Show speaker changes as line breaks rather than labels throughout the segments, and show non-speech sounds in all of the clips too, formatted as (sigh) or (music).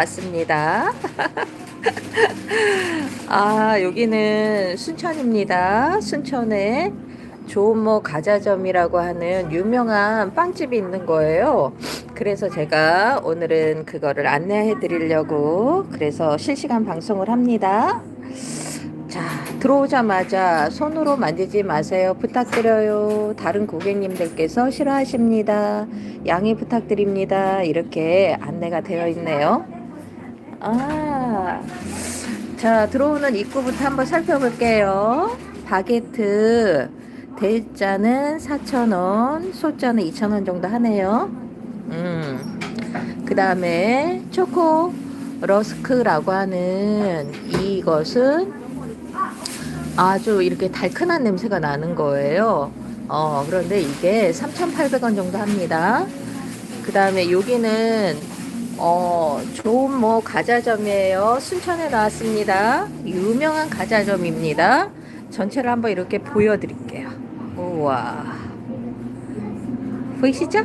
맞습니다. (laughs) 아, 여기는 순천입니다. 순천에 좋은모 가자점이라고 하는 유명한 빵집이 있는 거예요. 그래서 제가 오늘은 그거를 안내해 드리려고 그래서 실시간 방송을 합니다. 자, 들어오자마자 손으로 만지지 마세요. 부탁드려요. 다른 고객님들께서 싫어하십니다. 양해 부탁드립니다. 이렇게 안내가 되어 있네요. 아, 자, 들어오는 입구부터 한번 살펴볼게요. 바게트, 대자는 4,000원, 소자는 2,000원 정도 하네요. 음, 그 다음에 초코 러스크라고 하는 이것은 아주 이렇게 달큰한 냄새가 나는 거예요. 어, 그런데 이게 3,800원 정도 합니다. 그 다음에 여기는 어, 좋은 뭐 가자점이에요. 순천에 나왔습니다. 유명한 가자점입니다. 전체를 한번 이렇게 보여드릴게요. 우와. 보이시죠? (laughs)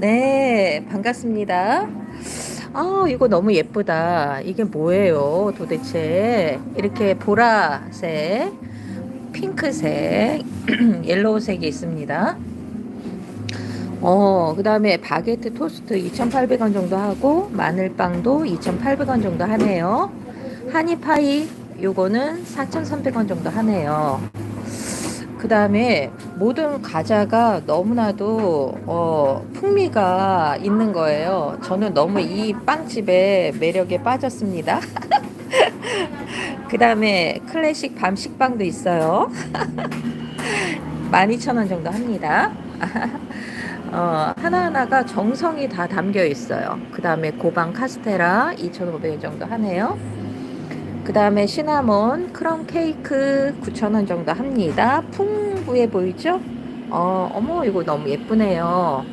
네, 반갑습니다. 아, 이거 너무 예쁘다. 이게 뭐예요, 도대체? 이렇게 보라색, 핑크색, (clears throat) 옐로우색이 있습니다. 어, 그 다음에 바게트 토스트 2,800원 정도 하고, 마늘빵도 2,800원 정도 하네요. 하니파이, 요거는 4,300원 정도 하네요. 그 다음에 모든 과자가 너무나도 어, 풍미가 있는 거예요. 저는 너무 이 빵집의 매력에 빠졌습니다. (laughs) 그 다음에 클래식 밤 식빵도 있어요. (laughs) 12,000원 정도 합니다. (laughs) 어, 하나하나가 정성이 다 담겨 있어요. 그 다음에 고방 카스테라 2,500원 정도 하네요. 그 다음에 시나몬 크럼 케이크 9,000원 정도 합니다. 풍부해 보이죠? 어, 어머, 이거 너무 예쁘네요.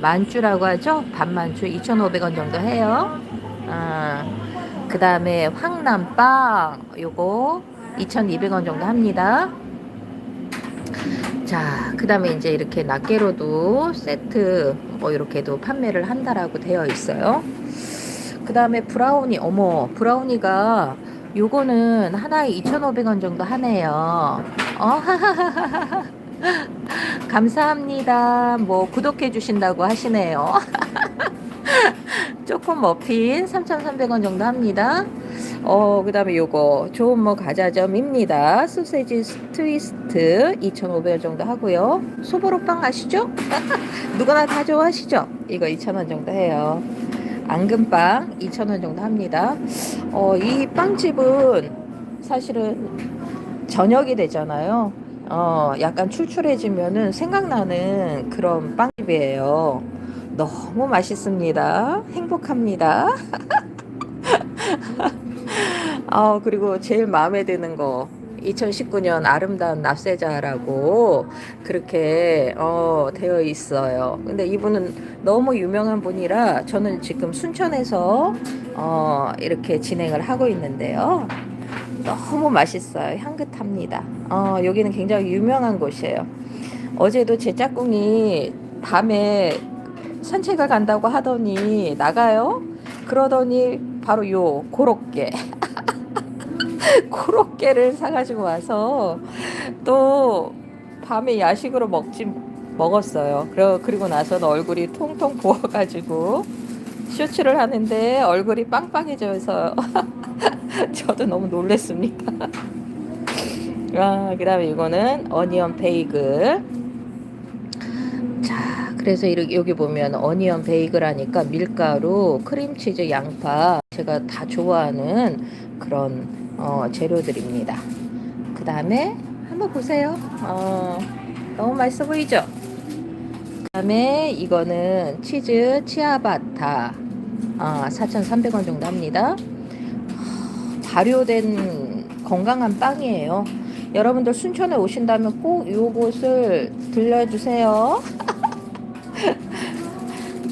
만주라고 하죠? 반만주 2,500원 정도 해요. 아, 그 다음에 황남빵, 요거 2,200원 정도 합니다. 자, 그 다음에 이제 이렇게 낱개로도 세트 뭐 이렇게도 판매를 한다라고 되어 있어요. 그 다음에 브라우니, 어머, 브라우니가 요거는 하나에 2,500원 정도 하네요. 어, (laughs) 감사합니다. 뭐 구독해 주신다고 하시네요. (laughs) 조금 머핀 3,300원 정도 합니다. 어, 그 다음에 요거 좋은 뭐 가자점입니다. 소세지 트위스트 2,500원 정도 하고요. 소보로빵 아시죠? (laughs) 누구나 다 좋아하시죠? 이거 2,000원 정도 해요. 앙금빵 2,000원 정도 합니다. 어, 이 빵집은 사실은 저녁이 되잖아요. 어, 약간 출출해지면은 생각나는 그런 빵집이에요. 너무 맛있습니다. 행복합니다. (laughs) 어, 그리고 제일 마음에 드는 거 2019년 아름다운 납세자라고 그렇게 어, 되어 있어요. 근데 이분은 너무 유명한 분이라 저는 지금 순천에서 어, 이렇게 진행을 하고 있는데요. 너무 맛있어요. 향긋합니다. 어, 여기는 굉장히 유명한 곳이에요. 어제도 제 짝꿍이 밤에 산책을 간다고 하더니 나가요. 그러더니 바로 요 고로케 (laughs) (laughs) 고로케를 사가지고 와서 또 밤에 야식으로 먹지 먹었어요. 그러, 그리고 나서는 얼굴이 통통 부어가지고 쇼츠를 하는데 얼굴이 빵빵해져서 (laughs) 저도 너무 놀랬습니다. (laughs) 아, 그 다음에 이거는 어니언 베이글. 자, 그래서 여기 보면 어니언 베이글 하니까 밀가루, 크림치즈, 양파 제가 다 좋아하는 그런 어, 재료들입니다. 그 다음에 한번 보세요. 어, 너무 맛있어 보이죠? 그 다음에 이거는 치즈 치아바타 아, 4,300원 정도 합니다. 발효된 건강한 빵이에요. 여러분들 순천에 오신다면 꼭 이곳을 들려주세요.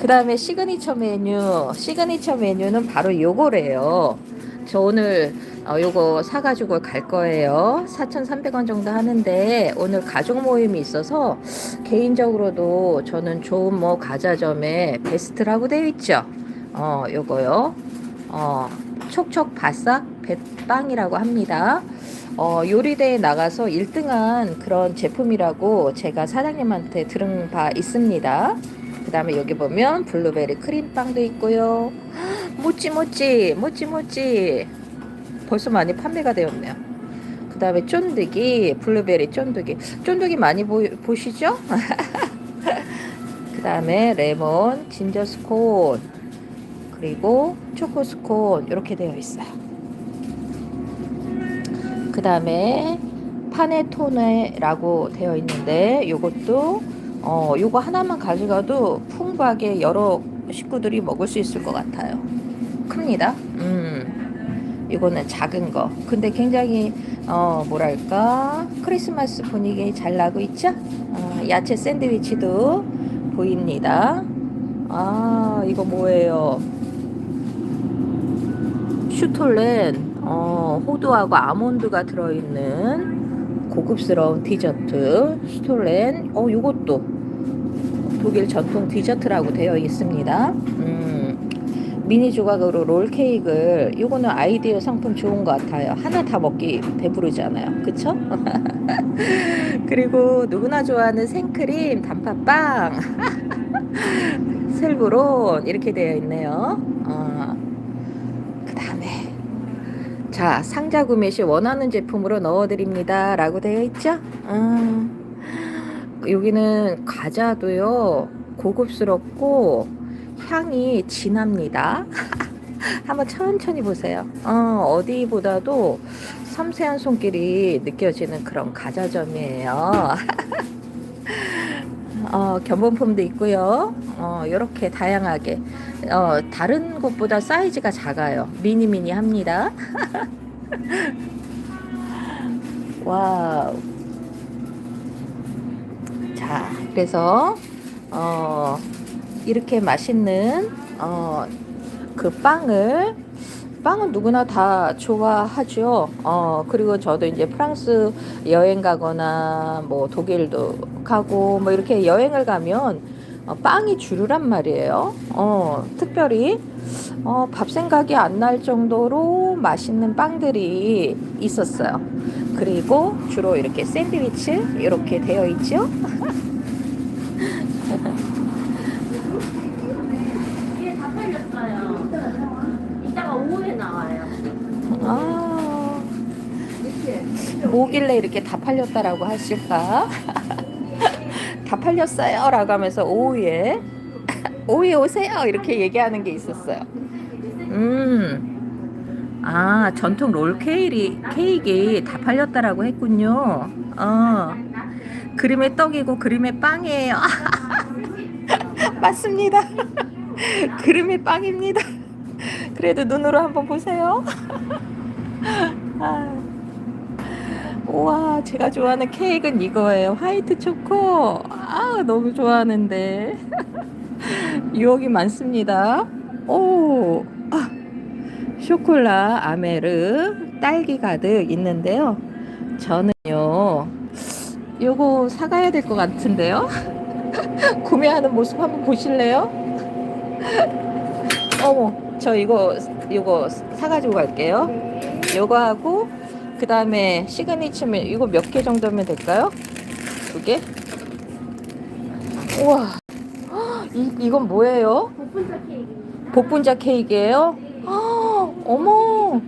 그 다음에 시그니처 메뉴. 시그니처 메뉴는 바로 요거래요. 저 오늘 어, 요거 사가지고 갈 거예요. 4,300원 정도 하는데 오늘 가족 모임이 있어서 개인적으로도 저는 좋은 뭐 가자점에 베스트라고 되어 있죠. 어, 요거요. 어, 촉촉 바싹 배빵이라고 합니다. 어, 요리대에 나가서 1등한 그런 제품이라고 제가 사장님한테 들은 바 있습니다. 그 다음에 여기 보면 블루베리 크림빵도 있고요. 모찌 모찌 모찌 모찌 벌써 많이 판매가 되었네요. 그 다음에 쫀득이 블루베리 쫀득이 쫀득이 많이 보, 보시죠? (laughs) 그 다음에 레몬 진저 스콘 그리고 초코 스콘 이렇게 되어 있어요. 그 다음에 파네토네라고 되어 있는데 요것도 어 요거 하나만 가져가도 풍부하게 여러 식구들이 먹을 수 있을 것 같아요. 큽니다. 음. 이거는 작은 거. 근데 굉장히 어 뭐랄까 크리스마스 분위기 잘 나고 있죠? 어, 야채 샌드위치도 보입니다. 아 이거 뭐예요? 슈톨렌 어, 호두하고 아몬드가 들어있는 고급스러운 디저트 슈톨렌 어 요것도 독일 전통 디저트라고 되어 있습니다. 음, 미니 조각으로 롤 케이크를 요거는 아이디어 상품 좋은 것 같아요. 하나 다 먹기 배부르잖아요. 그쵸? (laughs) 그리고 누구나 좋아하는 생크림 단팥빵 (laughs) 셀브론 이렇게 되어 있네요. 어, 자, 상자 구매 시 원하는 제품으로 넣어드립니다. 라고 되어 있죠? 음, 여기는 과자도요, 고급스럽고 향이 진합니다. (laughs) 한번 천천히 보세요. 어, 어디보다도 섬세한 손길이 느껴지는 그런 과자점이에요. (laughs) 어, 견본품도 있고요. 어, 이렇게 다양하게. 어, 다른 곳보다 사이즈가 작아요. 미니미니 합니다. (laughs) 와우. 자, 그래서, 어, 이렇게 맛있는, 어, 그 빵을, 빵은 누구나 다 좋아하죠. 어, 그리고 저도 이제 프랑스 여행 가거나, 뭐, 독일도 가고, 뭐, 이렇게 여행을 가면, 어, 빵이 주류란 말이에요. 어, 특별히 어, 밥 생각이 안 날 정도로 맛있는 빵들이 있었어요. 그리고 주로 이렇게 샌드위치 이렇게 되어 있죠. (laughs)
이게 다 팔렸어요. 이따가 오후에 나와요.
아, 뭐길래 이렇게 다 팔렸다라고 하실까? (laughs) 다 팔렸어요 라고 하면서 오후에 (laughs) 오후에 오세요 이렇게 얘기하는 게 있었어요. 음, 아 전통 롤 케이크 케이크 다 팔렸다라고 했군요. 어, 그림의 떡이고 그림의 빵이에요. (laughs) 맞습니다. 그림의 빵입니다. 그래도 눈으로 한번 보세요. 아. 우와, 제가 좋아하는 케이크는 이거예요. 화이트 초코. 아, 너무 좋아하는데. (laughs) 유혹이 많습니다. 오, 아, 쇼콜라, 아메르, 딸기 가득 있는데요. 저는요, 요거 사가야 될 것 같은데요. (laughs) 구매하는 모습 한번 보실래요? (laughs) 어머, 저 이거, 이거 사가지고 갈게요. 요거 하고, 그 다음에 시그니처면 이거 몇 개 정도면 될까요? 두 개? 우와, 헉, 이, 이건 뭐예요?
복분자 케이크입니다.
복분자 케이크예요? 아, 어머,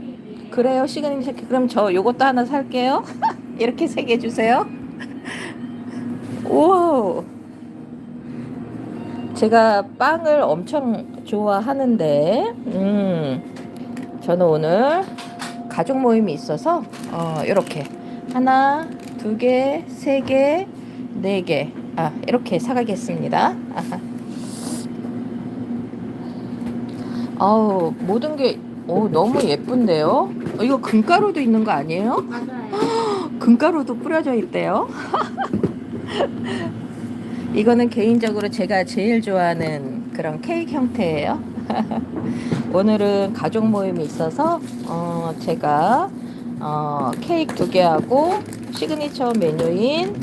그래요 시그니처 케이크. 그럼 저 요것도 하나 살게요. (laughs) 이렇게 세 개 주세요. 우와, 제가 빵을 엄청 좋아하는데, 음, 저는 오늘 가족 모임이 있어서 어, 이렇게 하나, 두 개, 세 개, 네 개, 아 이렇게 사가겠습니다. 아하. 아우 모든 게 오, 너무 예쁜데요? 어, 이거 금가루도 있는 거 아니에요?
맞아요. (gasps)
금가루도 뿌려져 있대요. (laughs) 이거는 개인적으로 제가 제일 좋아하는 그런 케이크 형태예요. (laughs) 오늘은 가족 모임이 있어서 어, 제가 어, 케이크 두 개하고 시그니처 메뉴인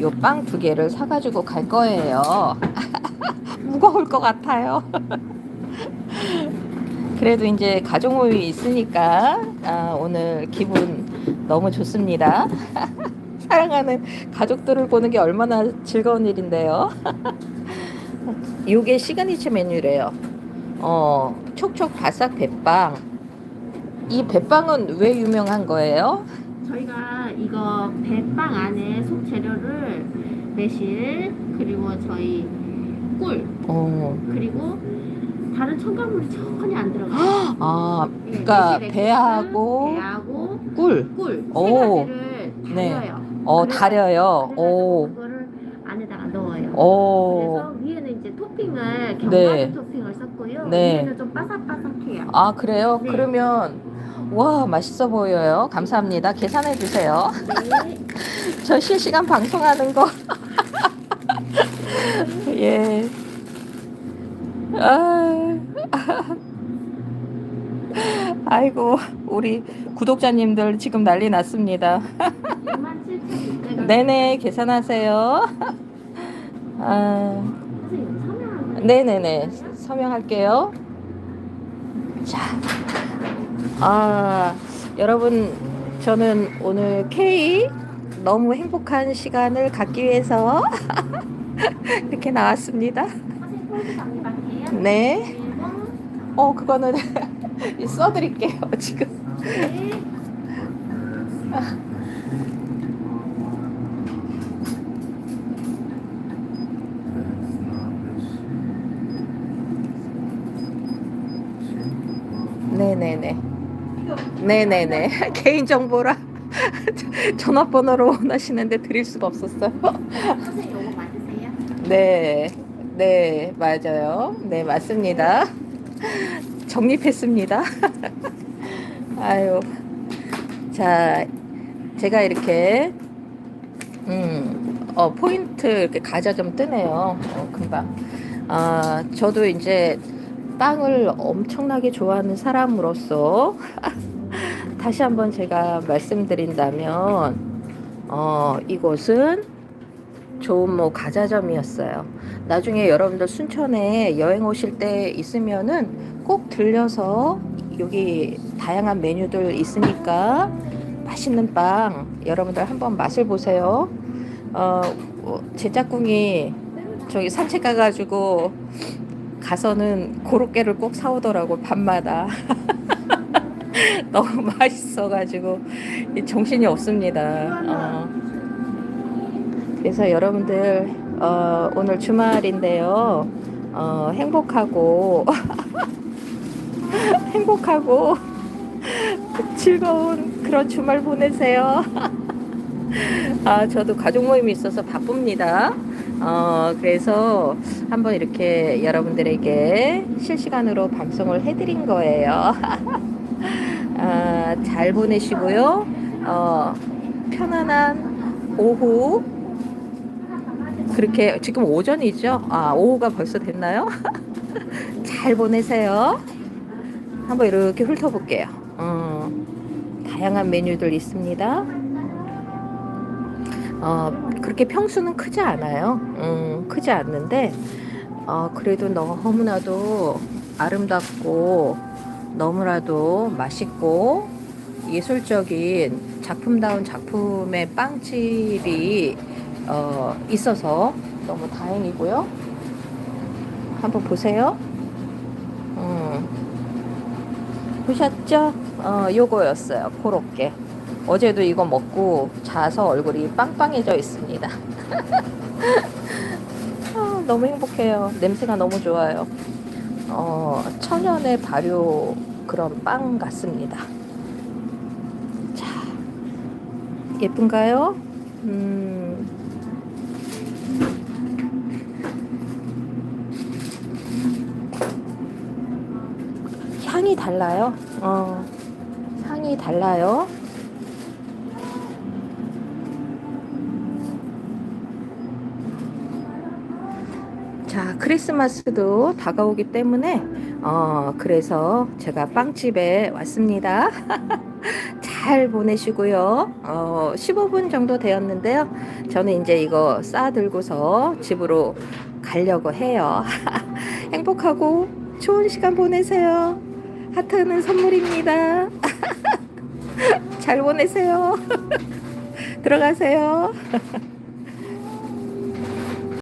요 빵 두 개를 사가지고 갈 거예요. (laughs) 무거울 것 같아요. (laughs) 그래도 이제 가족 모임이 있으니까 아, 오늘 기분 너무 좋습니다. 사랑하는 가족들을 보는 게 얼마나 즐거운 일인데요. 요게 시그니처 메뉴래요. 어, 촉촉 바삭 배빵. 이 배빵은 왜 유명한 거예요?
저희가 이거 배빵 안에 속 재료를 매실 그리고 저희 꿀
어,
그리고 다른 첨가물이 전혀 안 들어가요. (gasps)
아,
예,
그러니까
매실
배하고
배하고
꿀.
꿀 세
오.
가지를
네.
달여요.
어,
그래서-. 그래가지고
오,
그거를 안에다가 넣어요.
오.
그래서 위에는 이제 토핑을 경과주
네.
썼고요.
네.
좀 바삭바삭해요.
아, 그래요?
네.
그러면, 와, 맛있어 보여요. 감사합니다. 계산해 주세요.
네. (laughs)
저 실시간 방송하는 거. (laughs) 예. 아. (laughs) 아이고, 우리 구독자님들 지금 난리 났습니다.
67,600원.
네네, 계산하세요. 아,
선생님
네네네, 서명할게요. 자, 아, 여러분, 저는 오늘 K 너무 행복한 시간을 갖기 위해서 (laughs) 이렇게 나왔습니다. 네. 어, 그거는 (laughs) 써드릴게요, 지금.
네.
네네네. 네네네. (laughs) 개인정보라 (laughs) 전화번호로 원하시는데 드릴 수가 없었어요.
선생님 요거 맞으세요?
네. 네, 맞아요. 네, 맞습니다. 정립했습니다. (laughs) 아유. 자, 제가 이렇게, 음, 어, 포인트 이렇게 가자 좀 뜨네요. 어, 금방. 아, 저도 이제 빵을 엄청나게 좋아하는 사람으로서 다시 한번 제가 말씀드린다면, 어, 이곳은 조은모 가자점이었어요. 나중에 여러분들 순천에 여행 오실 때 있으면은 꼭 들려서 여기 다양한 메뉴들 있으니까 맛있는 빵 여러분들 한번 맛을 보세요. 어, 어, 제 짝꿍이 저기 산책 가가지고 가서는 고로케를 꼭 사오더라고 밤마다. (laughs) (laughs) 너무 맛있어가지고 이 정신이 없습니다. 어. 그래서 여러분들 어, 오늘 주말인데요. 어, 행복하고 (laughs) 행복하고 즐거운 그런 주말 보내세요. (laughs) 아, 저도 가족 모임이 있어서 바쁩니다. 어, 그래서 한번 이렇게 여러분들에게 실시간으로 방송을 해드린 거예요. 아, 잘 보내시고요. 어, 편안한 오후 그렇게 지금 오전이죠? 아, 오후가 벌써 됐나요? (laughs) 잘 보내세요. 한번 이렇게 훑어볼게요. 어, 다양한 메뉴들 있습니다. 어, 그렇게 평수는 크지 않아요. 음, 크지 않는데, 어, 그래도 너무나도 아름답고, 너무나도 맛있고, 예술적인 작품다운 작품의 빵집이 어, 있어서 너무 다행이고요. 한번 보세요. 음. 보셨죠? 어, 요거였어요. 코로케. 어제도 이거 먹고 자서 얼굴이 빵빵해져 있습니다. (laughs) 아, 너무 행복해요. 냄새가 너무 좋아요. 어, 천연의 발효 그런 빵 같습니다. 자, 예쁜가요? 음, 향이 달라요. 어, 향이 달라요. 자, 크리스마스도 다가오기 때문에, 어, 그래서 제가 빵집에 왔습니다. (laughs) 잘 보내시고요. 어, 15분 정도 되었는데요. 저는 이제 이거 싸들고서 집으로 가려고 해요. (laughs) 행복하고 좋은 시간 보내세요. 하트는 선물입니다. (laughs) 잘 보내세요. (laughs) 들어가세요.